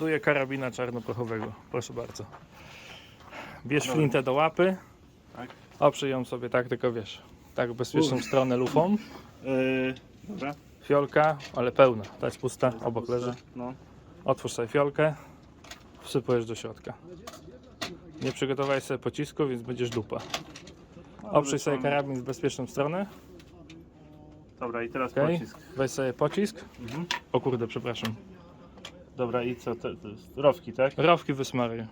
ładuje karabina czarnoprochowego. Proszę bardzo. Bierz flintę do łapy. Tak. Oprzyj ją sobie tak, tylko wiesz. Tak w bezpieczną stronę lufą. Yy, dobra. Fiolka, ale pełna. Ta jest pusta, obok leży. No. Otwórz sobie fiolkę. Wsypujesz do środka. Nie przygotowałeś sobie pocisku, więc będziesz dupa. Oprzyj sobie karabin w bezpieczną stronę. Dobra, i teraz Okay. pocisk. Weź sobie pocisk. Mhm. O kurde, przepraszam. Dobra, i co? To, to jest rowki, tak? Rowki wysmaruj.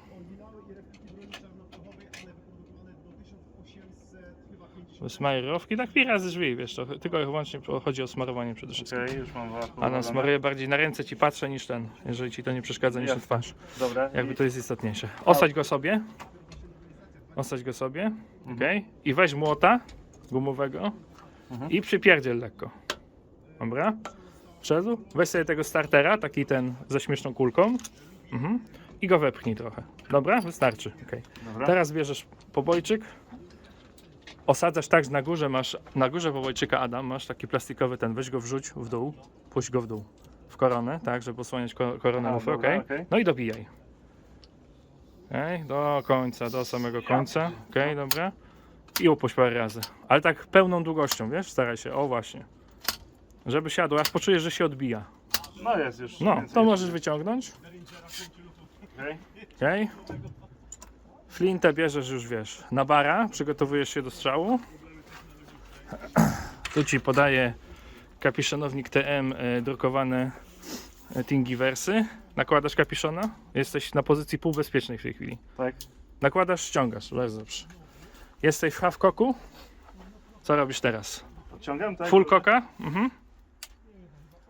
Wysmaruj rowki, tak pi razy drzwi, wiesz, to tylko i wyłącznie chodzi o smarowanie przede wszystkim. Okej, już mam. A nam smaruję bardziej na ręce ci patrzę niż ten, jeżeli ci to nie przeszkadza, niż na twarz. Dobra. Jakby i- to jest istotniejsze. Osadź go sobie. Osadź go sobie, ok? I weź młota gumowego Mhm. i przypierdziel lekko. Dobra? Wszedł? Weź sobie tego startera, taki ten ze śmieszną kulką. Mhm. I go wepchnij trochę. Dobra? Wystarczy. Okay. Dobra. Teraz bierzesz pobojczyk. Osadzasz tak, że na górze masz, na górze pobojczyka Adam, masz taki plastikowy ten, weź go wrzuć w dół, puść go w dół. W koronę, tak, żeby osłaniać ko- koronę A, lufy, dobra, okej? okej. No i dobijaj. Okej, do końca, do samego końca. Okej, dobra. I upuść parę razy. Ale tak pełną długością, wiesz? Staraj się, o właśnie. Żeby siadło, aż poczujesz, że się odbija. No jest już. No, więcej to możesz wyciągnąć. Okej. Okej. Flintę bierzesz już, wiesz, na bara, przygotowujesz się do strzału. Tu ci podaję kapiszonownik TM e, drukowane e, Thingiversy. Nakładasz kapiszona, jesteś na pozycji półbezpiecznej w tej chwili. Tak. Nakładasz, ściągasz, bardzo dobrze. Jesteś w half-koku. Co robisz teraz? Podciągam, tak? Full koka. Mhm.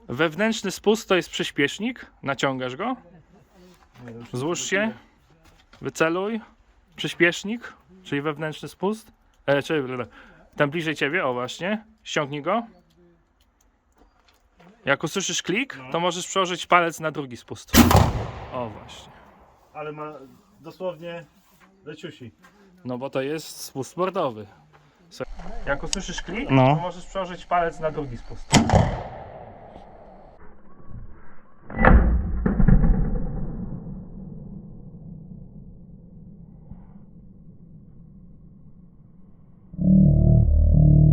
Wewnętrzny spust to jest przyspiesznik. Naciągasz go. Złóż się. Wyceluj. Przyspiesznik, czyli wewnętrzny spust. E, czyli ten bliżej ciebie, o właśnie. Ściągnij go. Jak usłyszysz klik, to możesz przełożyć palec na drugi spust. O właśnie. Ale ma dosłownie leciusi. No bo to jest spust bordowy. Jak usłyszysz klik, No. to możesz przełożyć palec na drugi spust.